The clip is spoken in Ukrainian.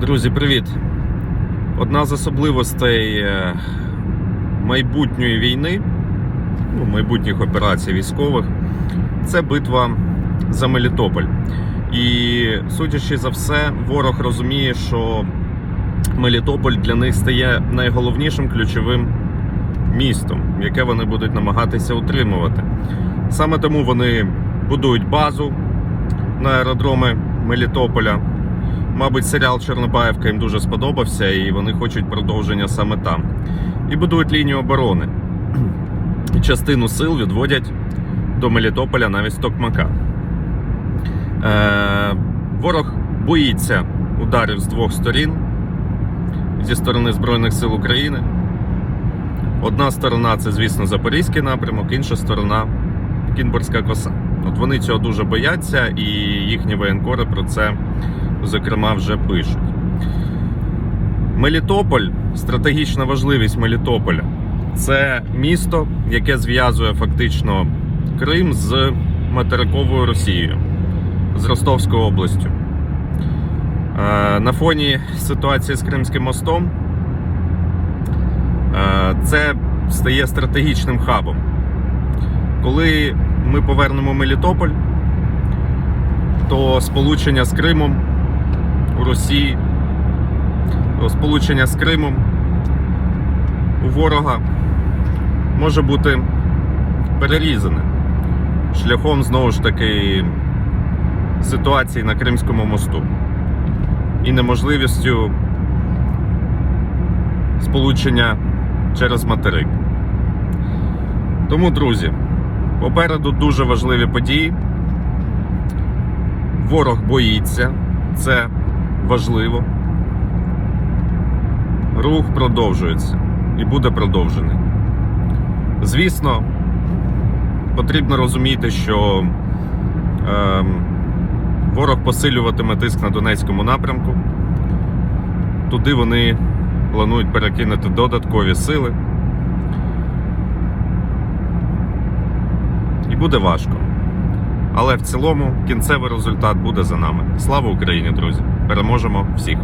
Друзі, привіт! Одна з особливостей е, майбутньої війни, ну, майбутніх операцій військових, це битва за Мелітополь. І судячи за все, ворог розуміє, що Мелітополь для них стає найголовнішим ключовим містом, яке вони будуть намагатися утримувати. Саме тому вони будують базу на аеродроми Мелітополя. Мабуть, серіал Чорнобаївка їм дуже сподобався, і вони хочуть продовження саме там. І будують лінію оборони. Частину сил відводять до Мелітополя навіть з Токмака. Е, ворог боїться ударів з двох сторін зі сторони Збройних сил України. Одна сторона це, звісно, Запорізький напрямок, інша сторона Кінбурзька коса. От вони цього дуже бояться, і їхні воєнкори про це, зокрема, вже пишуть. Мелітополь, стратегічна важливість Мелітополя це місто, яке зв'язує фактично Крим з материковою Росією, з Ростовською областю. Е, На фоні ситуації з Кримським мостом е, це стає стратегічним хабом. Коли ми повернемо Мелітополь, то сполучення з Кримом у Росії, сполучення з Кримом у ворога може бути перерізане шляхом знову ж таки ситуації на Кримському мосту і неможливістю сполучення через материк. Тому, друзі, попереду дуже важливі події. Ворог боїться, це важливо. Рух продовжується і буде продовжений. Звісно, потрібно розуміти, що ем, ворог посилюватиме тиск на Донецькому напрямку. Туди вони планують перекинути додаткові сили. І буде важко. Але в цілому кінцевий результат буде за нами. Слава Україні, друзі! Переможемо всіх!